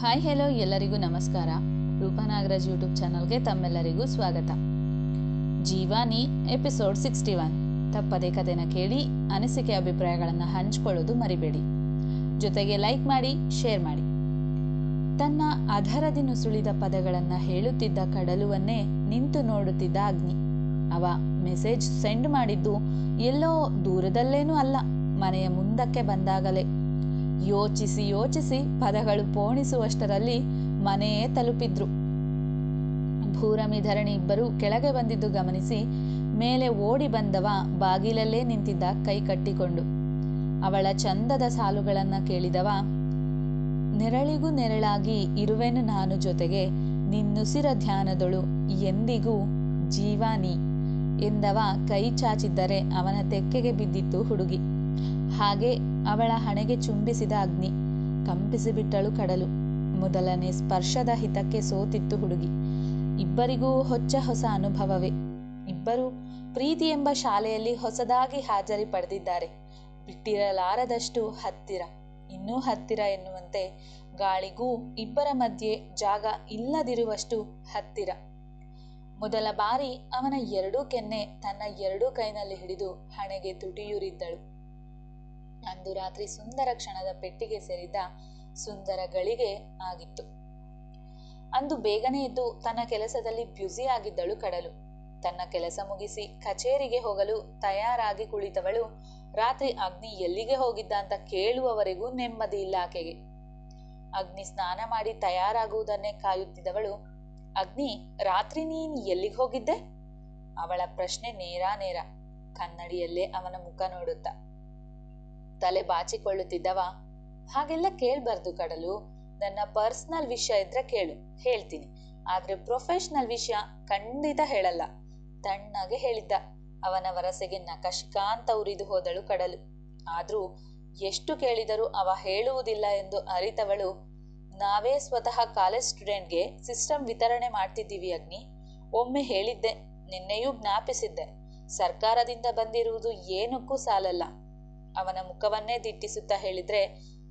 Hi hello ಎಲ್ಲರಿಗೂ ನಮಸ್ಕಾರ. ರೂಪನಾಗರಾಜ್ YouTube ಚಾನಲ್ಗೆ ತಮ್ಮೆಲ್ಲರಿಗೂ ಸ್ವಾಗತ. ಜೀವಾನಿ ಎಪಿಸೋಡ್ ಸಿಕ್ಸ್ಟಿ ಒನ್ ತಪ್ಪದೇ ಕಥೆನ ಕೇಳಿ ಅನಿಸಿಕೆ ಅಭಿಪ್ರಾಯಗಳನ್ನು ಹಂಚಿಕೊಳ್ಳೋದು ಮರಿಬೇಡಿ. ಜೊತೆಗೆ ಲೈಕ್ ಮಾಡಿ ಶೇರ್ ಮಾಡಿ. ತನ್ನ ಅಧರದಿ ನುಸುಳಿದ ಪದಗಳನ್ನು ಹೇಳುತ್ತಿದ್ದ ಕಡಲುವನ್ನೇ ನಿಂತು ನೋಡುತ್ತಿದ್ದ ಅಗ್ನಿ. ಅವ ಮೆಸೇಜ್ ಸೆಂಡ್ ಮಾಡಿದ್ದು ಎಲ್ಲೋ ದೂರದಲ್ಲೇನೂ ಅಲ್ಲ, ಮನೆಯ ಮುಂದಕ್ಕೆ ಬಂದಾಗಲೇ. ಯೋಚಿಸಿ ಯೋಚಿಸಿ ಪದಗಳು ಪೋಣಿಸುವಷ್ಟರಲ್ಲಿ ಮನೆಯೇ ತಲುಪಿದ್ರು. ಭೂರಮಿ ಧರಣಿ ಇಬ್ಬರು ಕೆಳಗೆ ಬಂದಿದ್ದು ಗಮನಿಸಿ ಮೇಲೆ ಓಡಿ ಬಂದವ ಬಾಗಿಲಲ್ಲೇ ನಿಂತಿದ್ದ ಕೈ ಕಟ್ಟಿಕೊಂಡು. ಅವಳ ಚಂದದ ಸಾಲುಗಳನ್ನ ಕೇಳಿದವ, ನೆರಳಿಗೂ ನೆರಳಾಗಿ ಇರುವೆನು ನಾನು ಜೊತೆಗೆ, ನಿನ್ನುಸಿರ ಧ್ಯಾನದೊಳು ಎಂದಿಗೂ ಜೀವಾನಿ ಎಂದವ ಕೈ ಚಾಚಿದ್ದರೆ ಅವನ ತೆಕ್ಕೆಗೆ ಬಿದ್ದಿತ್ತು ಹುಡುಗಿ. ಹಾಗೆ ಅವಳ ಹಣೆಗೆ ಚುಂಬಿಸಿದ ಅಗ್ನಿ. ಕಂಪಿಸಿಬಿಟ್ಟಳು ಕಡಲು. ಮೊದಲನೇ ಸ್ಪರ್ಶದ ಹಿತಕ್ಕೆ ಸೋತಿತ್ತು ಹುಡುಗಿ. ಇಬ್ಬರಿಗೂ ಹೊಚ್ಚ ಹೊಸ ಅನುಭವವೇ. ಇಬ್ಬರು ಪ್ರೀತಿ ಎಂಬ ಶಾಲೆಯಲ್ಲಿ ಹೊಸದಾಗಿ ಹಾಜರಿ ಪಡೆದಿದ್ದಾರೆ. ಬಿಟ್ಟಿರಲಾರದಷ್ಟು ಹತ್ತಿರ. ಇನ್ನೂ ಹತ್ತಿರ ಎನ್ನುವಂತೆ ಗಾಳಿಗೂ ಇಬ್ಬರ ಮಧ್ಯೆ ಜಾಗ ಇಲ್ಲದಿರುವಷ್ಟು ಹತ್ತಿರ. ಮೊದಲ ಬಾರಿ ಅವನ ಎರಡೂ ಕೆನ್ನೆ ತನ್ನ ಎರಡೂ ಕೈನಲ್ಲಿ ಹಿಡಿದು ಹಣೆಗೆ ತುಟಿಯೂರಿದ್ದಳು. ಅಂದು ರಾತ್ರಿ ಸುಂದರ ಕ್ಷಣದ ಪೆಟ್ಟಿಗೆ ಸೇರಿದ ಸುಂದರ ಗಳಿಗೆ ಆಗಿತ್ತು. ಅಂದು ಬೇಗನೆ ಎದ್ದು ತನ್ನ ಕೆಲಸದಲ್ಲಿ ಬ್ಯುಸಿ ಆಗಿದ್ದಳು ಕಡಲು. ತನ್ನ ಕೆಲಸ ಮುಗಿಸಿ ಕಚೇರಿಗೆ ಹೋಗಲು ತಯಾರಾಗಿ ಕುಳಿತವಳು, ರಾತ್ರಿ ಅಗ್ನಿ ಎಲ್ಲಿಗೆ ಹೋಗಿದ್ದ ಅಂತ ಕೇಳುವವರೆಗೂ ನೆಮ್ಮದಿ ಇಲ್ಲ ಆಕೆಗೆ. ಅಗ್ನಿ ಸ್ನಾನ ಮಾಡಿ ತಯಾರಾಗುವುದನ್ನೇ ಕಾಯುತ್ತಿದ್ದವಳು, ಅಗ್ನಿ, ರಾತ್ರಿ ನೀನ್ ಎಲ್ಲಿಗೆ ಹೋಗಿದ್ದೆ? ಅವಳ ಪ್ರಶ್ನೆ ನೇರಾ ನೇರ. ಕನ್ನಡಿಯಲ್ಲೇ ಅವನ ಮುಖ ನೋಡುತ್ತಾ ತಲೆ ಬಾಚಿಕೊಳ್ಳುತ್ತಿದ್ದವ? ಹಾಗೆಲ್ಲ ಕೇಳ್ಬಾರ್ದು ಕಡಲು. ನನ್ನ ಪರ್ಸನಲ್ ವಿಷಯ ಇದ್ರೆ ಕೇಳು, ಹೇಳ್ತೀನಿ. ಆದ್ರೆ ಪ್ರೊಫೆಷನಲ್ ವಿಷಯ ಖಂಡಿತ ಹೇಳಲ್ಲ. ತಣ್ಣಗೆ ಹೇಳಿದ್ದ. ಅವನ ವರಸೆಗೆ ನಕಶಿಕಾಂತ ಉರಿದು ಹೋದಳು ಕಡಲು. ಆದ್ರೂ ಎಷ್ಟು ಕೇಳಿದರೂ ಅವ ಹೇಳುವುದಿಲ್ಲ ಎಂದು ಅರಿತವಳು. ನಾವೇ ಸ್ವತಃ ಕಾಲೇಜ್ ಸ್ಟೂಡೆಂಟ್ಗೆ ಸಿಸ್ಟಮ್ ವಿತರಣೆ ಮಾಡ್ತಿದ್ದೀವಿ ಅಗ್ನಿ. ಒಮ್ಮೆ ಹೇಳಿದ್ದೆ, ನಿನ್ನೆಯೂ ಜ್ಞಾಪಿಸಿದ್ದೆ. ಸರ್ಕಾರದಿಂದ ಬಂದಿರುವುದು ಏನಕ್ಕೂ ಸಾಲಲ್ಲ. ಅವನ ಮುಖವನ್ನೇ ದಿಟ್ಟಿಸುತ್ತಾ ಹೇಳಿದ್ರೆ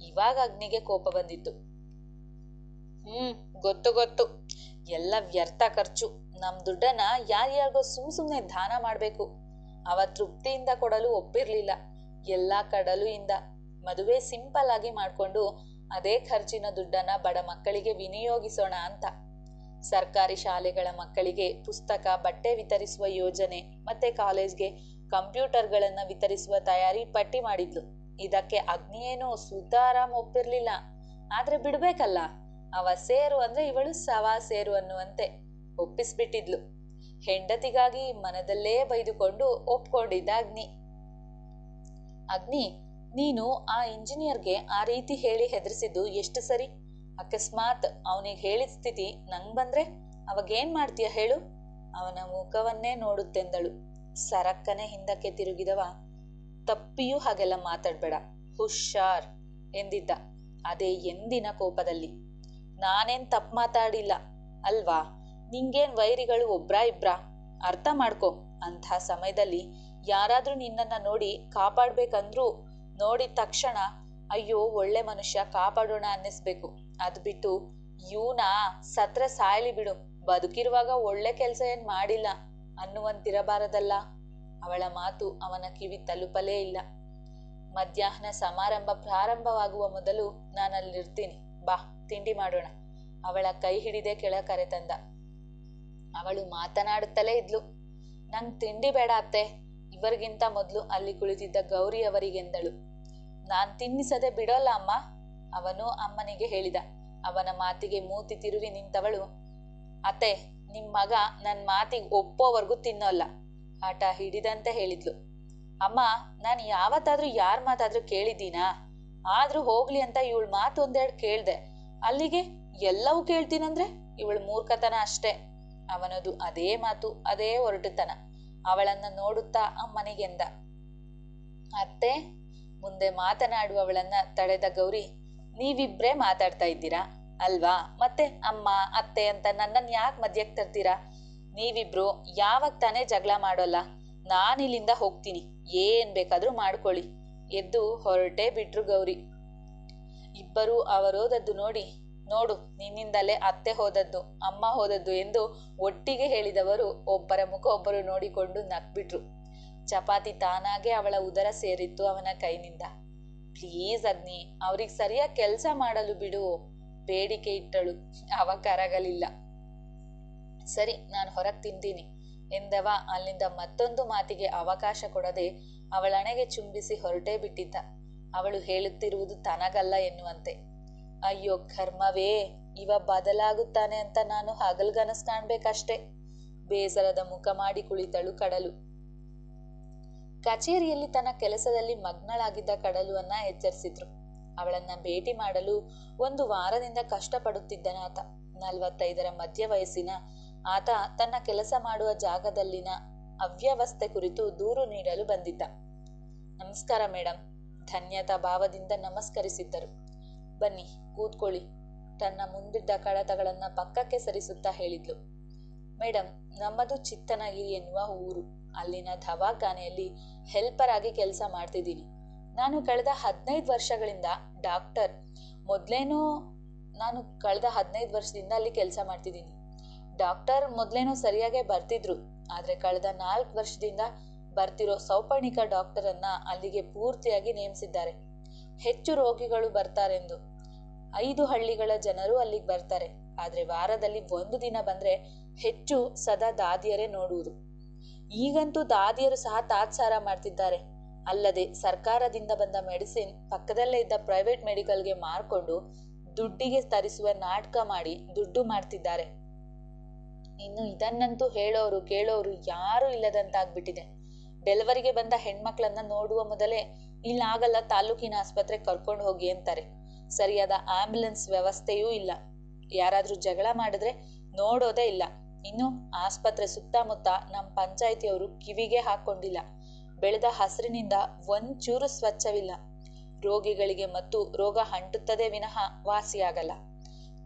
ಇವಾಗ ಅಗ್ನಿಗೆ ಕೋಪ ಬಂದಿತ್ತು. ಹ್ಮ್, ಗೊತ್ತು ಗೊತ್ತು. ಎಲ್ಲ ವ್ಯರ್ಥ ಖರ್ಚು. ನಮ್ ದುಡ್ಡನ್ನ ಯಾರ್ಯಾರಿಗೋ ಸುಮ್ ಸುಮ್ನೆ ದಾನ ಮಾಡ್ಬೇಕು. ಅವ ತೃಪ್ತಿಯಿಂದ ಕೊಡಲು ಒಪ್ಪಿರ್ಲಿಲ್ಲ. ಎಲ್ಲಾ ಇಂದ ಮದುವೆ ಸಿಂಪಲ್ ಆಗಿ ಮಾಡ್ಕೊಂಡು ಅದೇ ಖರ್ಚಿನ ದುಡ್ಡನ್ನ ಬಡ ಮಕ್ಕಳಿಗೆ ವಿನಿಯೋಗಿಸೋಣ ಅಂತ. ಸರ್ಕಾರಿ ಶಾಲೆಗಳ ಮಕ್ಕಳಿಗೆ ಪುಸ್ತಕ, ಬಟ್ಟೆ ವಿತರಿಸುವ ಯೋಜನೆ, ಮತ್ತೆ ಕಾಲೇಜ್ಗೆ ಕಂಪ್ಯೂಟರ್ಗಳನ್ನ ವಿತರಿಸುವ ತಯಾರಿ ಪಟ್ಟಿ ಮಾಡಿದ್ಲು. ಇದಕ್ಕೆ ಅಗ್ನಿಯೇನೋ ಸುದ್ದಾರಾಮ್ ಒಪ್ಪಿರ್ಲಿಲ್ಲ. ಆದ್ರೆ ಬಿಡ್ಬೇಕಲ್ಲ? ಅವ ಸೇರು ಅಂದ್ರೆ ಇವಳು ಸವಾ ಸೇರು ಅನ್ನುವಂತೆ ಒಪ್ಪಿಸ್ಬಿಟ್ಟಿದ್ಲು. ಹೆಂಡತಿಗಾಗಿ ಮನದಲ್ಲೇ ಬೈದುಕೊಂಡು ಒಪ್ಕೊಂಡಿದ್ದ ಅಗ್ನಿ. ಅಗ್ನಿ, ನೀನು ಆ ಇಂಜಿನಿಯರ್ಗೆ ಆ ರೀತಿ ಹೇಳಿ ಹೆದರಿಸಿದ್ದು ಎಷ್ಟು ಸರಿ? ಅಕಸ್ಮಾತ್ ಅವನಿಗೆ ಹೇಳಿದ ಸ್ಥಿತಿ ನಂಗ್ ಬಂದ್ರೆ ಅವಾಗೇನ್ ಮಾಡ್ತೀಯ ಹೇಳು? ಅವನ ಮುಖವನ್ನೇ ನೋಡುತ್ತೆಂದಳು. ಸರಕ್ಕನೆ ಹಿಂದಕ್ಕೆ ತಿರುಗಿದವ? ತಪ್ಪಿಯೂ ಹಾಗೆಲ್ಲ ಮಾತಾಡ್ಬೇಡ. ಹುಷಾರ್ ಎಂದಿದ್ದ. ಅದೇ ಎಂದಿನ ಕೋಪದಲ್ಲಿ. ನಾನೇನ್ ತಪ್ಪು ಮಾತಾಡಿಲ್ಲ, ಅಲ್ವಾ? ನಿಂಗೇನ್ ವೈರಿಗಳು ಒಬ್ರಾ ಇಬ್ರಾ? ಅರ್ಥ ಮಾಡ್ಕೊ. ಅಂಥ ಸಮಯದಲ್ಲಿ ಯಾರಾದ್ರೂ ನಿನ್ನನ್ನ ನೋಡಿ ಕಾಪಾಡ್ಬೇಕಂದ್ರೂ ನೋಡಿದ ತಕ್ಷಣ, ಅಯ್ಯೋ, ಒಳ್ಳೆ ಮನುಷ್ಯ ಕಾಪಾಡೋಣ ಅನ್ನಿಸ್ಬೇಕು. ಅದ್ ಬಿಟ್ಟು, ಇವನ ಸತ್ರ ಸಾಯಲಿ ಬಿಡು. ಬದುಕಿರುವಾಗ ಒಳ್ಳೆ ಕೆಲಸ ಏನ್ ಮಾಡಿಲ್ಲ. ಅನ್ನುವಂತಿರಬಾರದಲ್ಲ. ಅವಳ ಮಾತು ಅವನ ಕಿವಿ ತಲುಪಲೇ ಇಲ್ಲ. ಮಧ್ಯಾಹ್ನ ಸಮಾರಂಭ ಪ್ರಾರಂಭವಾಗುವ ಮೊದಲು ನಾನಲ್ಲಿರ್ತೀನಿ. ಬಾ, ತಿಂಡಿ ಮಾಡೋಣ. ಅವಳ ಕೈ ಹಿಡಿದೆ ಕೆಳ ಕರೆತಂದ ಅವಳು ಮಾತನಾಡುತ್ತಲೇ ಇದ್ಲು. ನಂಗ್ ತಿಂಡಿ ಬೇಡ ಅತ್ತೆ. ಇವರಿಗಿಂತ ಮೊದಲು ಅಲ್ಲಿ ಕುಳಿತಿದ್ದ ಗೌರಿ ಅವರಿಗೆಂದಳು. ನಾನ್ ತಿನ್ನಿಸದೆ ಬಿಡೋಲ್ಲ ಅಮ್ಮ. ಅವನು ಅಮ್ಮನಿಗೆ ಹೇಳಿದ. ಅವನ ಮಾತಿಗೆ ಮೂತಿ ತಿರುವಿ ನಿಂತವಳು, ಅತ್ತೆ ನಿಮ್ ಮಗ ನನ್ ಮಾತಿಗೆ ಒಪ್ಪೋವರೆಗೂ ತಿನ್ನೋಲ್ಲ. ಆಟ ಹಿಡಿದಂತೆ ಹೇಳಿದ್ಲು. ಅಮ್ಮ, ನಾನು ಯಾವತ್ತಾದ್ರೂ ಯಾರ ಮಾತಾದ್ರೂ ಕೇಳಿದ್ದೀನಾ? ಆದ್ರೂ ಹೋಗ್ಲಿ ಅಂತ ಇವಳ ಮಾತು ಒಂದೆರಡು ಕೇಳ್ದೆ. ಅಲ್ಲಿಗೆ ಎಲ್ಲವೂ ಕೇಳ್ತೀನಂದ್ರೆ ಇವಳ ಮೂರ್ಖತನ ಅಷ್ಟೇ. ಅವನದು ಅದೇ ಮಾತು, ಅದೇ ಹೊರಟುತನ ಅವಳನ್ನ ನೋಡುತ್ತಾ ಅಮ್ಮನಿಗೆಂದ ಅತ್ತೆ, ಮುಂದೆ ಮಾತನಾಡುವವಳನ್ನ ತಡೆದ ಗೌರಿ, ನೀವಿಬ್ರೇ ಮಾತಾಡ್ತಾ ಇದ್ದೀರಾ? ಅಲ್ವಾ? ಮತ್ತೆ ಅಮ್ಮ, ಅತ್ತೆ ಅಂತ ನನ್ನನ್ನು ಯಾಕೆ ಮಧ್ಯಕ್ಕೆ ತರ್ತೀರಾ ನೀವಿಬ್ರು ಯಾವಾಗ ತಾನೇ ಜಗಳ ಮಾಡೋಲ್ಲ. ನಾನಿಲ್ಲಿಂದ ಹೋಗ್ತೀನಿ. ಏನ್ ಬೇಕಾದ್ರೂ ಮಾಡ್ಕೊಳ್ಳಿ. ಎದ್ದು ಹೊರಟೇ ಬಿಟ್ರು ಗೌರಿ. ಇಬ್ಬರು ಅವರೋದದ್ದು ನೋಡಿ. ನೋಡು, ನಿನ್ನಿಂದಲೇ ಅತ್ತೆ ಹೋದದ್ದು, ಅಮ್ಮ ಹೋದದ್ದು ಎಂದು ಒಟ್ಟಿಗೆ ಹೇಳಿದವರು ಒಬ್ಬರ ಮುಖ ಒಬ್ಬರು ನೋಡಿಕೊಂಡು ನಕ್ಬಿಟ್ರು ಚಪಾತಿ ತಾನಾಗೆ ಅವಳ ಉದರ ಸೇರಿತ್ತು ಅವನ ಕೈನಿಂದ. ಪ್ಲೀಸ್ ಅಗ್ನಿ, ಅವ್ರಿಗೆ ಸರಿಯಾಗಿ ಕೆಲಸ ಮಾಡಲು ಬಿಡು. ಬೇಡಿಕೆ ಇಟ್ಟಳು. ಅವ ಕರಗಲಿಲ್ಲ. ಸರಿ, ನಾನು ಹೊರಗೆ ತಿಂತೀನಿ ಎಂದವ. ಅಲ್ಲಿಂದ ಮತ್ತೊಂದು ಮಾತಿಗೆ ಅವಕಾಶ ಕೊಡದೆ ಅವಳಣೆಗೆ ಚುಂಬಿಸಿ ಹೊರಟೇ ಬಿಟ್ಟಿದ್ದ. ಅವಳು ಹೇಳುತ್ತಿರುವುದು ತನಗಲ್ಲ ಎನ್ನುವಂತೆ. ಅಯ್ಯೋ, ಕರ್ಮವೇ, ಇವ ಬದಲಾಗುತ್ತಾನೆ ಅಂತ ನಾನು ಹಗಲ್ಗನಸ್ ಕಾಣ್ಬೇಕಷ್ಟೆ. ಬೇಸರದ ಮುಖ ಮಾಡಿ ಕುಳಿತಳು ಕಡಲು. ಕಚೇರಿಯಲ್ಲಿ ತನ್ನ ಕೆಲಸದಲ್ಲಿ ಮಗ್ನಳಾಗಿದ್ದ ಕಡಲುವನ್ನ ಎಚ್ಚರಿಸಿದ್ರು. ಅವಳನ್ನ ಭೇಟಿ ಮಾಡಲು ಒಂದು ವಾರದಿಂದ ಕಷ್ಟಪಡುತ್ತಿದ್ದನಾತ. ನಲವತ್ತೈದರ ಮಧ್ಯ ವಯಸ್ಸಿನ ಆತ ತನ್ನ ಕೆಲಸ ಮಾಡುವ ಜಾಗದಲ್ಲಿನ ಅವ್ಯವಸ್ಥೆ ಕುರಿತು ದೂರು ನೀಡಲು ಬಂದಿದ್ದ. ನಮಸ್ಕಾರ ಮೇಡಮ್ ಧನ್ಯತಾ ಭಾವದಿಂದ ನಮಸ್ಕರಿಸಿದ್ದರು. ಬನ್ನಿ, ಕೂತ್ಕೊಳ್ಳಿ. ತನ್ನ ಮುಂದಿದ್ದ ಕಡತಗಳನ್ನ ಪಕ್ಕಕ್ಕೆ ಸರಿಸುತ್ತಾ ಹೇಳಿದ್ಲು. ಮೇಡಮ್ ನಮ್ಮದು ಚಿತ್ತನಗಿರಿ ಎನ್ನುವ ಊರು. ಅಲ್ಲಿನ ದವಾಖಾನೆಯಲ್ಲಿ ಹೆಲ್ಪರ್ ಆಗಿ ಕೆಲಸ ಮಾಡ್ತಿದ್ದೀನಿ. ನಾನು ಕಳೆದ ಹದಿನೈದು ವರ್ಷಗಳಿಂದ ಡಾಕ್ಟರ್. ಮೊದಲೇನೋ ನಾನು ಕಳೆದ ಹದಿನೈದು ವರ್ಷದಿಂದ ಅಲ್ಲಿ ಕೆಲಸ ಮಾಡ್ತಿದ್ದೀನಿ. ಡಾಕ್ಟರ್ ಮೊದಲೇನೋ ಸರಿಯಾಗೇ ಬರ್ತಿದ್ರು, ಆದ್ರೆ ಕಳೆದ ನಾಲ್ಕು ವರ್ಷದಿಂದ ಬರ್ತಿರೋ ಸೌಪರ್ಣಿಕ ಡಾಕ್ಟರ್ ಅನ್ನ ಅಲ್ಲಿಗೆ ಪೂರ್ತಿಯಾಗಿ ನೇಮಿಸಿದ್ದಾರೆ. ಹೆಚ್ಚು ರೋಗಿಗಳು ಬರ್ತಾರೆಂದು. ಐದು ಹಳ್ಳಿಗಳ ಜನರು ಅಲ್ಲಿಗೆ ಬರ್ತಾರೆ, ಆದ್ರೆ ವಾರದಲ್ಲಿ ಒಂದು ದಿನ ಬಂದ್ರೆ ಹೆಚ್ಚು ಸದಾ ದಾದಿಯರೇ ನೋಡುವುದು. ಈಗಂತೂ ದಾದಿಯರು ಸಹ ತಾತ್ಸಾರ ಮಾಡ್ತಿದ್ದಾರೆ. ಅಲ್ಲದೆ ಸರ್ಕಾರದಿಂದ ಬಂದ ಮೆಡಿಸಿನ್ ಪಕ್ಕದಲ್ಲೇ ಇದ್ದ ಪ್ರೈವೇಟ್ ಮೆಡಿಕಲ್ಗೆ ಮಾರ್ಕೊಂಡು ದುಡ್ಡಿಗೆ ತರಿಸುವ ನಾಟಕ ಮಾಡಿ ದುಡ್ಡು ಮಾಡ್ತಿದ್ದಾರೆ. ಇನ್ನು ಇದನ್ನಂತೂ ಹೇಳೋರು, ಕೇಳೋರು ಯಾರೂ ಇಲ್ಲದಂತಾಗ್ಬಿಟ್ಟಿದೆ. ಡೆಲಿವರಿಗೆ ಬಂದ ಹೆಣ್ಮಕ್ಳನ್ನ ನೋಡುವ ಮೊದಲೇ ಇಲ್ಲಾಗಲ್ಲ ತಾಲೂಕಿನ ಆಸ್ಪತ್ರೆ ಕರ್ಕೊಂಡು ಹೋಗಿ ಅಂತಾರೆ. ಸರಿಯಾದ ಆಂಬ್ಯುಲೆನ್ಸ್ ವ್ಯವಸ್ಥೆಯೂ ಇಲ್ಲ. ಯಾರಾದ್ರೂ ಜಗಳ ಮಾಡಿದ್ರೆ ನೋಡೋದೇ ಇಲ್ಲ. ಇನ್ನು ಆಸ್ಪತ್ರೆ ಸುತ್ತಮುತ್ತ ನಮ್ಮ ಪಂಚಾಯಿತಿಯವರು ಕಿವಿಗೆ ಹಾಕೊಂಡಿಲ್ಲ ಬೆಳೆದ ಹಸಿರಿನಿಂದ ಒಂಚೂರು ಸ್ವಚ್ಛವಿಲ್ಲ. ರೋಗಿಗಳಿಗೆ ಮತ್ತು ರೋಗ ಅಂಟುತ್ತದೆ ವಿನಃ ವಾಸಿಯಾಗಲ್ಲ.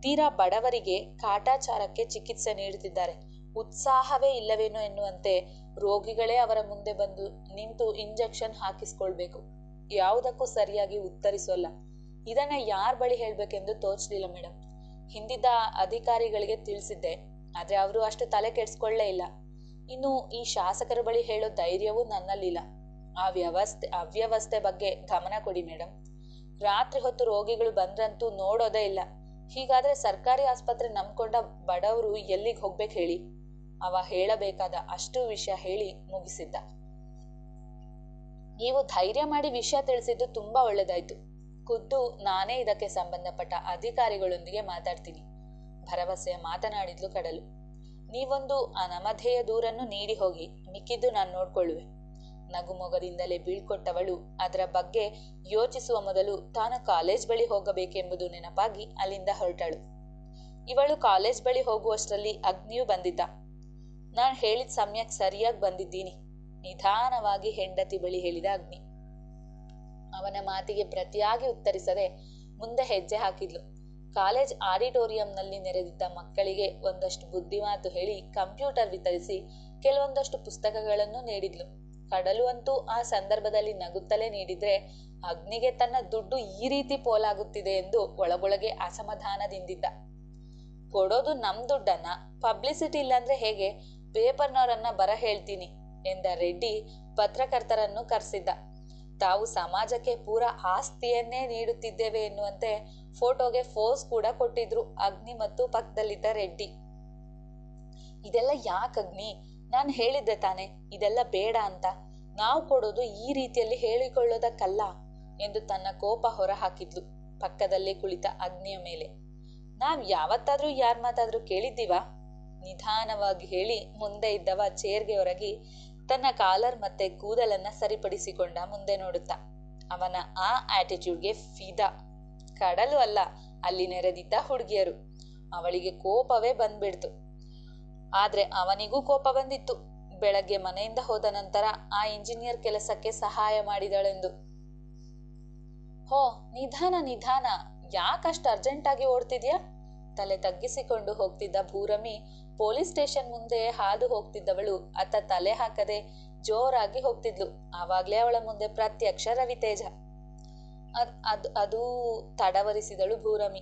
ತೀರಾ ಬಡವರಿಗೆ ಕಾಟಾಚಾರಕ್ಕೆ ಚಿಕಿತ್ಸೆ ನೀಡುತ್ತಿದ್ದಾರೆ. ಉತ್ಸಾಹವೇ ಇಲ್ಲವೇನೋ ಎನ್ನುವಂತೆ ರೋಗಿಗಳೇ ಅವರ ಮುಂದೆ ಬಂದು ನಿಂತು ಇಂಜೆಕ್ಷನ್ ಹಾಕಿಸ್ಕೊಳ್ಬೇಕು. ಯಾವುದಕ್ಕೂ ಸರಿಯಾಗಿ ಉತ್ತರಿಸೋಲ್ಲ. ಇದನ್ನ ಯಾರ ಬಳಿ ಹೇಳ್ಬೇಕೆಂದು ತೋಚಲಿಲ್ಲ ಮೇಡಮ್ ಹಿಂದಿದ್ದ ಅಧಿಕಾರಿಗಳಿಗೆ ತಿಳಿಸಿದ್ದೆ. ಆದ್ರೆ ಅವರು ಅಷ್ಟು ತಲೆ ಕೆಡಿಸ್ಕೊಳ್ಳೇ ಇಲ್ಲ. ಇನ್ನು ಈ ಶಾಸಕರ ಬಳಿ ಹೇಳೋ ಧೈರ್ಯವೂ ನನ್ನಲ್ಲಿಲ್ಲ. ಆ ವ್ಯವಸ್ಥೆ, ಅವ್ಯವಸ್ಥೆ ಬಗ್ಗೆ ಗಮನ ಕೊಡಿ ಮೇಡಮ್ ರಾತ್ರಿ ಹೊತ್ತು ರೋಗಿಗಳು ಬಂದ್ರಂತೂ ನೋಡೋದೇ ಇಲ್ಲ. ಹೀಗಾದ್ರೆ ಸರ್ಕಾರಿ ಆಸ್ಪತ್ರೆ ನಂಬ್ಕೊಂಡ ಬಡವರು ಎಲ್ಲಿಗೆ ಹೋಗ್ಬೇಕು ಹೇಳಿ? ಅವ ಹೇಳಬೇಕಾದ ಅಷ್ಟು ವಿಷಯ ಹೇಳಿ ಮುಗಿಸಿದ್ದ. ನೀವು ಧೈರ್ಯ ಮಾಡಿ ವಿಷಯ ತಿಳಿಸಿದ್ದು ತುಂಬಾ ಒಳ್ಳೇದಾಯ್ತು. ಖುದ್ದು ನಾನೇ ಇದಕ್ಕೆ ಸಂಬಂಧಪಟ್ಟ ಅಧಿಕಾರಿಗಳೊಂದಿಗೆ ಮಾತಾಡ್ತೀನಿ. ಭರವಸೆಯ ಮಾತನಾಡಿದ್ಲು ಕಡಲು. ನೀವೊಂದು ಅನಮಧೇಯ ದೂರನ್ನು ನೀಡಿ ಹೋಗಿ ಮಿಕ್ಕಿದ್ದು ನಾನು ನೋಡ್ಕೊಳ್ಳುವೆ. ನಗುಮೊಗದಿಂದಲೇ ಬೀಳ್ಕೊಟ್ಟವಳು ಅದರ ಬಗ್ಗೆ ಯೋಚಿಸುವ ಮೊದಲು ತಾನು ಕಾಲೇಜ್ ಬಳಿ ಹೋಗಬೇಕೆಂಬುದು ನೆನಪಾಗಿ ಅಲ್ಲಿಂದ ಹೊರಟಳು. ಇವಳು ಕಾಲೇಜ್ ಬಳಿ ಹೋಗುವಷ್ಟರಲ್ಲಿ ಅಗ್ನಿಯು ಬಂದಿದ್ದ. ನಾನು ಹೇಳಿದ ಸಮಯಕ್ಕೆ ಸರಿಯಾಗಿ ಬಂದಿದ್ದೀನಿ. ನಿಧಾನವಾಗಿ ಹೆಂಡತಿ ಬಳಿ ಹೇಳಿದ ಅಗ್ನಿ. ಅವನ ಮಾತಿಗೆ ಪ್ರತಿಯಾಗಿ ಉತ್ತರಿಸದೆ ಮುಂದೆ ಹೆಜ್ಜೆ ಹಾಕಿದ್ಲು. ಕಾಲೇಜ್ ಆಡಿಟೋರಿಯಂನಲ್ಲಿ ನೆರೆದಿದ್ದ ಮಕ್ಕಳಿಗೆ ಒಂದಷ್ಟು ಬುದ್ಧಿಮಾತು ಹೇಳಿ ಕಂಪ್ಯೂಟರ್ ವಿತರಿಸಿ ಕೆಲವೊಂದಷ್ಟು ಪುಸ್ತಕಗಳನ್ನು ನೀಡಿದ್ಲು. ಕಡಲು ಅಂತೂ ಆ ಸಂದರ್ಭದಲ್ಲಿ ನಗುತ್ತಲೇ ನೀಡಿದ್ರೆ ಅಗ್ನಿಗೆ ತನ್ನ ದುಡ್ಡು ಈ ರೀತಿ ಪೋಲಾಗುತ್ತಿದೆ ಎಂದು ಒಳಗೊಳಗೆ ಅಸಮಾಧಾನದಿಂದಿದ್ದ. ಕೊಡೋದು ನಮ್ ದುಡ್ಡನ್ನ, ಪಬ್ಲಿಸಿಟಿ ಇಲ್ಲಾಂದ್ರೆ ಹೇಗೆ? ಪೇಪರ್ನವರನ್ನ ಬರ ಹೇಳ್ತೀನಿ ಎಂದ ರೆಡ್ಡಿ ಪತ್ರಕರ್ತರನ್ನು ಕರೆಸಿದ್ದ. ತಾವು ಸಮಾಜಕ್ಕೆ ಪೂರ ಆಸ್ತಿಯನ್ನೇ ನೀಡುತ್ತಿದ್ದೇವೆ ಎನ್ನುವಂತೆ ಫೋಟೋಗೆ ಫೋಸ್ ಕೂಡ ಕೊಟ್ಟಿದ್ರು ಅಗ್ನಿ ಮತ್ತು ಪಕ್ಕದಲ್ಲಿದ್ದ ರೆಡ್ಡಿ. ಇದೆಲ್ಲ ಯಾಕೆ ಅಗ್ನಿ? ನಾನು ಹೇಳಿದ್ದೆ ತಾನೆ, ಇದೆಲ್ಲ ಬೇಡ ಅಂತ. ನಾವು ಕೊಡೋದು ಈ ರೀತಿಯಲ್ಲಿ ಹೇಳಿಕೊಳ್ಳೋದಕ್ಕಲ್ಲ ಎಂದು ತನ್ನ ಕೋಪ ಹೊರಹಾಕಿದ್ಲು ಪಕ್ಕದಲ್ಲೇ ಕುಳಿತ ಅಗ್ನಿಯ ಮೇಲೆ. ನಾವು ಯಾವತ್ತಾದ್ರೂ ಯಾರ್ ಮಾತಾದ್ರೂ ಕೇಳಿದ್ದೀವಾ? ನಿಧಾನವಾಗಿ ಹೇಳಿ ಮುಂದೆ ಇದ್ದವ ಚೇರ್ಗೆ ಹೊರಗಿ ತನ್ನ ಕಾಲರ್ ಮತ್ತೆ ಕೂದಲನ್ನ ಸರಿಪಡಿಸಿಕೊಂಡ ಮುಂದೆ ನೋಡುತ್ತಾ. ಅವನ ಆ ಆಟಿಟ್ಯೂಡ್ಗೆ ಫಿದಾ. ಕಡಲು ಅಲ್ಲ, ಅಲ್ಲಿ ನೆರೆದಿದ್ದ ಹುಡುಗಿಯರು. ಅವಳಿಗೆ ಕೋಪವೇ ಬಂದ್ಬಿಡ್ತು. ಆದ್ರೆ ಅವನಿಗೂ ಕೋಪ ಬಂದಿತ್ತು. ಬೆಳಗ್ಗೆ ಮನೆಯಿಂದ ಹೋದ ನಂತರ ಆ ಇಂಜಿನಿಯರ್ ಕೆಲಸಕ್ಕೆ ಸಹಾಯ ಮಾಡಿದಳೆಂದು. ಹೋ, ನಿಧಾನ ನಿಧಾನ. ಯಾಕಷ್ಟು ಅರ್ಜೆಂಟ್ ಆಗಿ ಓಡ್ತಿದ್ಯಾ? ತಲೆ ತಗ್ಗಿಸಿಕೊಂಡು ಹೋಗ್ತಿದ್ದ ಭೂರಮಿ ಪೊಲೀಸ್ ಸ್ಟೇಷನ್ ಮುಂದೆ ಹಾದು ಹೋಗ್ತಿದ್ದವಳು. ಅತ್ತ ತಲೆ ಹಾಕದೆ ಜೋರಾಗಿ ಹೋಗ್ತಿದ್ಲು. ಆವಾಗ್ಲೇ ಅವಳ ಮುಂದೆ ಪ್ರತ್ಯಕ್ಷ ರವಿತೇಜ. ಅದ್ ಅದ್ ತಡವರಿಸಿದಳು ಭೂರಮಿ.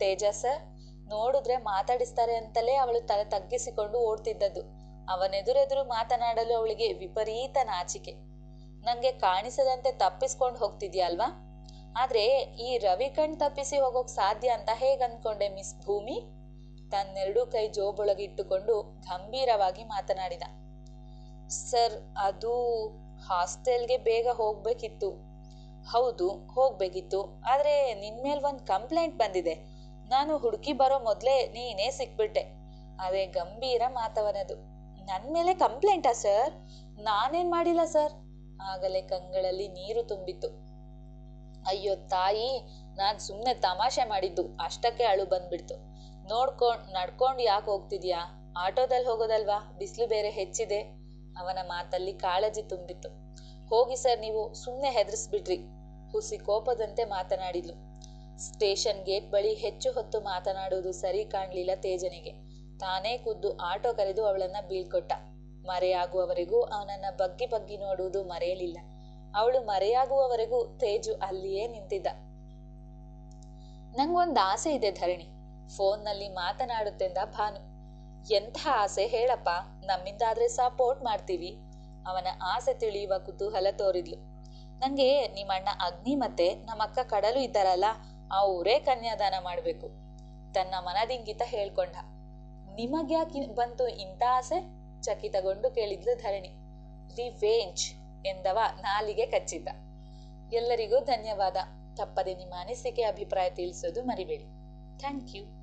ತೇಜ ಸರ್ ನೋಡಿದ್ರೆ ಮಾತಾಡಿಸ್ತಾರೆ ಅಂತಲೇ ಅವಳು ತಲೆ ತಗ್ಗಿಸಿಕೊಂಡು ಓಡ್ತಿದ್ದದ್ದು. ಅವನೆದುರೆದುರು ಮಾತನಾಡಲು ಅವಳಿಗೆ ವಿಪರೀತ ನಾಚಿಕೆ. ನಂಗೆ ಕಾಣಿಸದಂತೆ ತಪ್ಪಿಸ್ಕೊಂಡು ಹೋಗ್ತಿದ್ಯಲ್ವಾ? ಆದ್ರೆ ಈ ರವಿ ಕಣ್ ತಪ್ಪಿಸಿ ಹೋಗೋಕ್ ಸಾಧ್ಯ ಅಂತ ಹೇಗ್ ಅನ್ಕೊಂಡೆ ಮಿಸ್ ಭೂಮಿ? ತನ್ನೆರಡೂ ಕೈ ಜೋಬೊಳಗಿಟ್ಟುಕೊಂಡು ಗಂಭೀರವಾಗಿ ಮಾತನಾಡಿದ. ಸರ್, ಅದು ಹಾಸ್ಟೆಲ್ಗೆ ಬೇಗ ಹೋಗ್ಬೇಕಿತ್ತು. ಹೌದು, ಹೋಗ್ಬೇಕಿತ್ತು. ಆದ್ರೆ ನಿನ್ಮೇಲ್ ಒಂದ್ ಕಂಪ್ಲೇಂಟ್ ಬಂದಿದೆ. ನಾನು ಹುಡುಕಿ ಬರೋ ಮೊದ್ಲೇ ನೀನೇ ಸಿಕ್ಬಿಟ್ಟೆ. ಅದೇ ಗಂಭೀರ ಮಾತವನದು. ನನ್ ಮೇಲೆ ಕಂಪ್ಲೇಂಟಾ ಸರ್? ನಾನೇನ್ ಮಾಡಿಲ್ಲ ಸರ್? ಆಗಲೇ ಕಂಗಳಲ್ಲಿ ನೀರು ತುಂಬಿತ್ತು. ಅಯ್ಯೋ ತಾಯಿ, ನಾನ್ ಸುಮ್ನೆ ತಮಾಷೆ ಮಾಡಿದ್ದು. ಅಷ್ಟಕ್ಕೆ ಅಳು ಬಂದ್ಬಿಡ್ತು. ನೋಡ್ಕೊಂಡ್ ನಡ್ಕೊಂಡು ಯಾಕೆ ಹೋಗ್ತಿದ್ಯಾ? ಆಟೋದಲ್ಲಿ ಹೋಗೋದಲ್ವಾ? ಬಿಸಿಲು ಬೇರೆ ಹೆಚ್ಚಿದೆ. ಅವನ ಮಾತಲ್ಲಿ ಕಾಳಜಿ ತುಂಬಿತ್ತು. ಹೋಗಿ ಸರ್ ನೀವು ಸುಮ್ಮನೆ ಹೆದರ್ಸ್ಬಿಟ್ರಿ. ಹುಸಿ ಕೋಪದಂತೆ ಮಾತನಾಡಿದ್ಲು. ಸ್ಟೇಷನ್ ಗೇಟ್ ಬಳಿ ಹೆಚ್ಚು ಹೊತ್ತು ಮಾತನಾಡುವುದು ಸರಿ ಕಾಣ್ಲಿಲ್ಲ ತೇಜನಿಗೆ. ತಾನೇ ಖುದ್ದು ಆಟೋ ಕರೆದು ಅವಳನ್ನ ಬೀಳ್ಕೊಟ್ಟ. ಮರೆಯಾಗುವವರೆಗೂ ಅವನನ್ನ ಬಗ್ಗಿ ಬಗ್ಗಿ ನೋಡುವುದು ಮರೆಯಲಿಲ್ಲ. ಅವಳು ಮರೆಯಾಗುವವರೆಗೂ ತೇಜು ಅಲ್ಲಿಯೇ ನಿಂತಿದ್ದ. ನಂಗೊಂದು ಆಸೆ ಇದೆ ಧರಣಿ. ಫೋನ್ನಲ್ಲಿ ಮಾತನಾಡುತ್ತೆಂದ ಭಾನು. ಎಂಥ ಆಸೆ ಹೇಳಪ್ಪ, ನಮ್ಮಿಂದಾದ್ರೆ ಸಪೋರ್ಟ್ ಮಾಡ್ತೀವಿ. ಅವನ ಆಸೆ ತಿಳಿಯುವ ಕುತೂಹಲ ತೋರಿದ್ಲು. ನಂಗೆ ನಿಮ್ಮಣ್ಣ ಅಗ್ನಿ ಮತ್ತೆ ನಮ್ಮಕ್ಕ ಕಡಲು ಇದ್ದಾರಲ್ಲ ಅವರೇ ಕನ್ಯಾದಾನ ಮಾಡಬೇಕು. ತನ್ನ ಮನದಿಂಗಿತ ಹೇಳ್ಕೊಂಡ, ನಿಮಗ್ಯಾಕೆ ಬಂತು ಇಂಥ ಆಸೆ? ಚಕಿತಗೊಂಡು ಕೇಳಿದ್ಲು ಧರಣಿ. ರಿವೇಂಜ್ ಎಂದವ ನಾಲಿಗೆ ಕಚ್ಚಿದ್ದ. ಎಲ್ಲರಿಗೂ ಧನ್ಯವಾದ. ತಪ್ಪದೆ ನಿಮ್ಮ ಅನಿಸಿಕೆ ಅಭಿಪ್ರಾಯ ತಿಳಿಸೋದು ಮರಿಬೇಡಿ. Thank you.